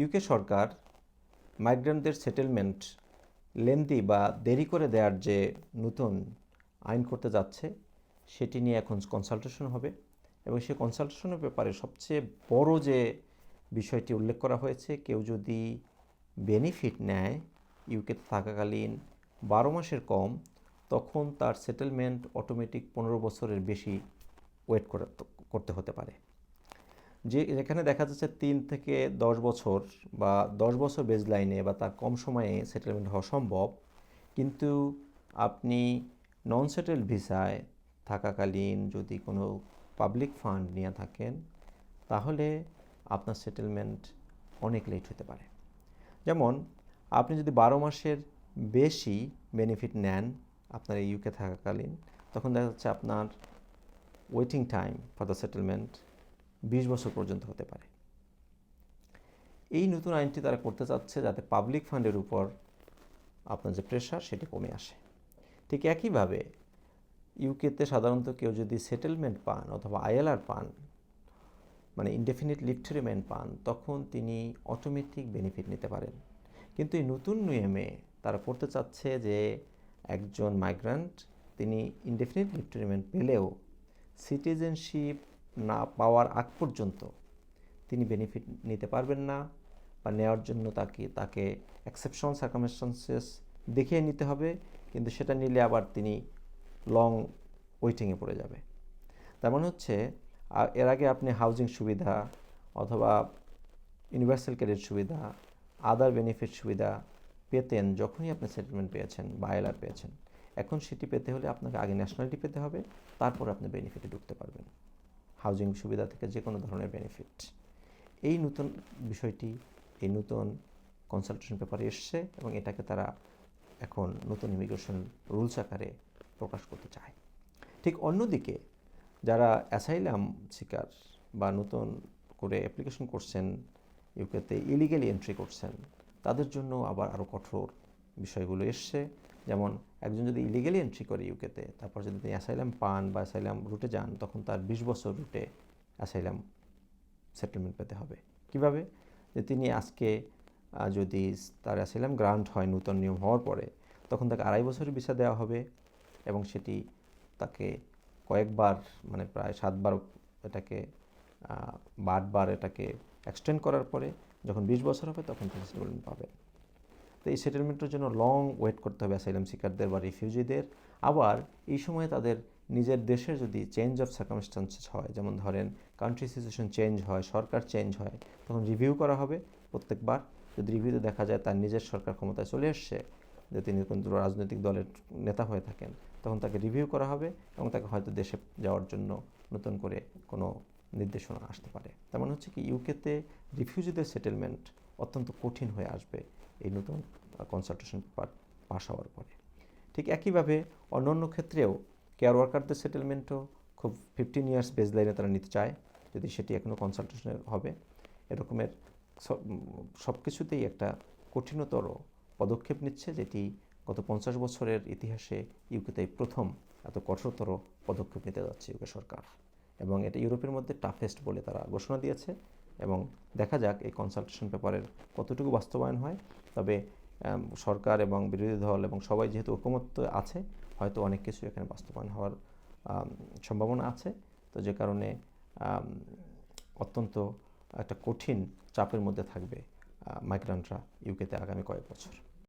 UK সরকার মাইগ্রেন্টদের settlement lengthy বা দেরি করে দেওয়ার যে নতুন আইন করতে যাচ্ছে, সেটি নিয়ে এখন কনসালটেশন হবে এবং সেই কনসালটেশনের ব্যাপারে সবচেয়ে বড় যে বিষয়টি উল্লেখ করা হয়েছে, কেউ যদি বেনিফিট নেয় ইউকেতে থাকাকালীন বারো মাসের কম, তখন তার সেটেলমেন্ট অটোমেটিক পনেরো বছরের বেশি ওয়েট করতে হতে পারে। যে এখানে দেখা যাচ্ছে তিন থেকে দশ বছর বা দশ বছর বেজ লাইনে বা তার কম সময়ে সেটেলমেন্ট হওয়া সম্ভব, কিন্তু আপনি নন সেটেল ভিসায় থাকাকালীন যদি কোনো পাবলিক ফান্ড নিয়ে থাকেন, তাহলে আপনার সেটেলমেন্ট অনেক লেট হতে পারে। যেমন, আপনি যদি বারো মাসের বেশি বেনিফিট নেন আপনার ইউকে থাকাকালীন, তখন দেখা যাচ্ছে আপনার waiting time for the settlement বিশ বছর পর্যন্ত হতে পারে। এই নতুন আইনটি তারা করতে চাচ্ছে যাতে পাবলিক ফান্ডের উপর আপনার যে প্রেশার সেটি কমে আসে। ঠিক একইভাবে ইউকেতে সাধারণত কেউ যদি সেটেলমেন্ট পান অথবা আইএলআর পান মানে ইনডেফিনিট লিভ টু পান, তখন তিনি অটোমেটিক বেনিফিট নিতে পারেন। কিন্তু এই নতুন নিয়মে তারা করতে চাচ্ছে যে একজন মাইগ্রান্ট তিনি ইনডেফিনিট লিভ টু পেলেও সিটিজেনশিপ না পাওয়ার আগ পর্যন্ত তিনি বেনিফিট নিতে পারবেন না বা নেওয়ার জন্য তাকে তাকে এক্সেপশন সার্কামস্টান্সেস দেখিয়ে নিতে হবে, কিন্তু সেটা নিলে আবার তিনি লং ওয়েটিংয়ে পড়ে যাবে। তার মানে হচ্ছে এর আগে আপনি হাউজিং সুবিধা অথবা ইউনিভার্সাল ক্রেডিট সুবিধা আদার বেনিফিট সুবিধা পেতেন যখনই আপনি সেটেলমেন্ট পেয়েছেন বা পেয়েছেন। এখন সেটি পেতে হলে আপনাকে আগে ন্যাশনালিটি পেতে হবে, তারপর আপনি বেনিফিটে ঢুকতে পারবেন। হাউজিং সুবিধা থেকে যে কোনো ধরনের বেনিফিট এই নতুন বিষয়টি, এই নতুন কনসালটেশন পেপারে এসছে এবং এটাকে তারা এখন নতুন ইমিগ্রেশন রুলস আকারে প্রকাশ করতে চায়। ঠিক অন্যদিকে যারা অ্যাসাইলাম শিকার বা নতুন করে অ্যাপ্লিকেশন করছেন ইউকেতে ইলিগেলি এন্ট্রি করছেন, তাদের জন্য আবার আরও কঠোর বিষয়গুলো এসছে। যেমন একজন যদি ইলিগেলি এন্ট্রি করে ইউকেতে তারপর যদি তিনি অ্যাসাইলাম পান বা অ্যাসাইলাম রুটে যান, তখন তার বিশ বছর রুটে অ্যাসাইলাম সেটেলমেন্ট পেতে হবে। কীভাবে? যে তিনি আজকে যদি তার অ্যাসাইলাম গ্রান্ট হয়, নূতন নিয়ম হওয়ার পরে, তখন তাকে আড়াই বছরের ভিসা দেওয়া হবে এবং সেটি তাকে কয়েকবার মানে প্রায় সাতবার এটাকে বারবার এটাকে এক্সটেন্ড করার পরে যখন বিশ বছর হবে, তখন তিনি সেটেলমেন্ট পাবেন। তো এই সেটেলমেন্টের জন্য লং ওয়েট করতে হবে অ্যাসাইলাম সিকারদের বা রিফিউজিদের আবার এই সময়ে তাদের নিজের দেশের যদি চেঞ্জ অফ সার্কামস্টান্সেস হয়, যেমন ধরেন কান্ট্রি সিচুয়েশন চেঞ্জ হয়, সরকার চেঞ্জ হয়, তখন রিভিউ করা হবে প্রত্যেকবার। যদি রিভিউতে দেখা যায় তার নিজের সরকার ক্ষমতায় চলে এসছে, যে তিনি কিন্তু রাজনৈতিক দলের নেতা হয়ে থাকেন, তখন তাকে রিভিউ করা হবে এবং তাকে হয়তো দেশে যাওয়ার জন্য নতুন করে কোনো নির্দেশনা আসতে পারে। তেমন মানে হচ্ছে কি ইউকেতে রিফিউজিদের সেটেলমেন্ট অত্যন্ত কঠিন হয়ে আসবে। এই নতুন কনসালটেশন পাশ হওয়ার পরে। ঠিক একইভাবে অন্য অন্য ক্ষেত্রেও কেয়ার ওয়ার্কারদের সেটেলমেন্টও খুব ফিফটিন ইয়ার্স বেজ লাইনে তারা নিতে চায়, যদি সেটি এখনও কনসালটেশনের হবে। এরকমের সব কিছুতেই একটা কঠিনতর পদক্ষেপ নিচ্ছে, যেটি গত পঞ্চাশ বছরের ইতিহাসে ইউকেতে প্রথম এত কঠোরতর পদক্ষেপ নিতে যাচ্ছে ইউকে সরকার। এবং এটা ইউরোপের মধ্যে টাফেস্ট বলে তারা ঘোষণা দিয়েছে। এবং দেখা যাক এই কনসালটেশন পেপারের কতটুকু বাস্তবায়ন হয়। তবে সরকার এবং বিরোধী দল এবং সবাই যেহেতু ঐকমত্য আছে, হয়তো অনেক কিছু এখানে বাস্তবায়ন হওয়ার সম্ভাবনা আছে। তো যে কারণে অত্যন্ত একটা কঠিন চাপের মধ্যে থাকবে মাইগ্রান্টরা ইউকেতে আগামী কয়েক বছর।